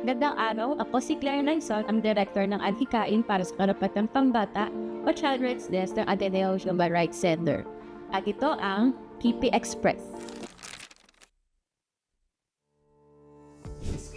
Gandang araw, ako si Claire Lanson, ang Director ng Adhikain para sa Karapatang Pambata o Child Rights Desk ng Ateneo Human Rights Center. At ito ang PP Express.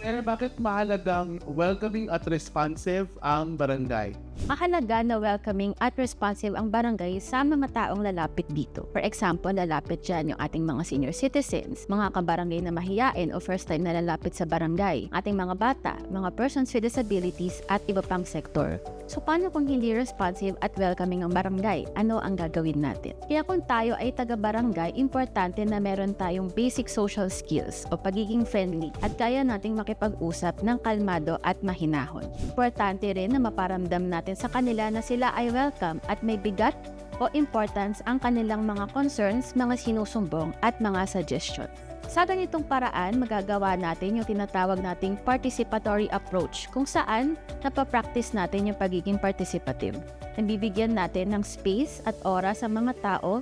Claire, bakit mahalagang welcoming at responsive ang barangay? Mahalaga na welcoming at responsive ang barangay sa mga taong lalapit dito. For example, lalapit dyan yung ating mga senior citizens, mga kabarangay na mahiyain o first time na lalapit sa barangay, ating mga bata, mga persons with disabilities at iba pang sektor. So paano kung hindi responsive at welcoming ang barangay? Ano ang gagawin natin? Kaya kung tayo ay taga-barangay, importante na meron tayong basic social skills o pagiging friendly at kaya nating makipag-usap ng kalmado at mahinahon. Importante rin na maparamdam natin sa kanila na sila ay welcome at may bigat o importance ang kanilang mga concerns, mga sinusumbong at mga suggestions. Sa ganitong paraan, magagawa natin yung tinatawag nating participatory approach kung saan napapractice natin yung pagiging participative. Nabibigyan natin ng space at oras sa mga tao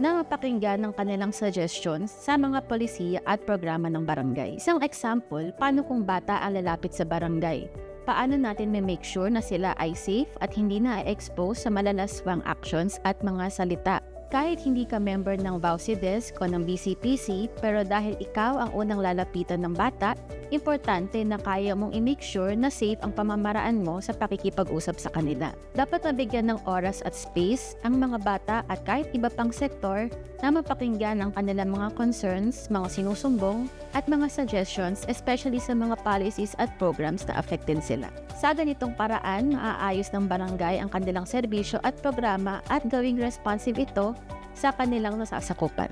na mapakinggan ng kanilang suggestions sa mga polisiya at programa ng barangay. Isang example, paano kung bata ang lalapit sa barangay? Paano natin may make sure na sila ay safe at hindi na expose sa malalaswang actions at mga salita? Kahit hindi ka member ng Desk o ng BCPC, pero dahil ikaw ang unang lalapitan ng bata, importante na kaya mong i-make sure na safe ang pamamaraan mo sa pakikipag-usap sa kanila. Dapat mabigyan ng oras at space ang mga bata at kahit iba pang sektor na mapakinggan ang kanilang mga concerns, mga sinusumbong, at mga suggestions, especially sa mga policies at programs na affected sila. Sa ganitong paraan, maaayos ng barangay ang kanilang serbisyo at programa at gawing responsive ito sa kanilang nasasakupan.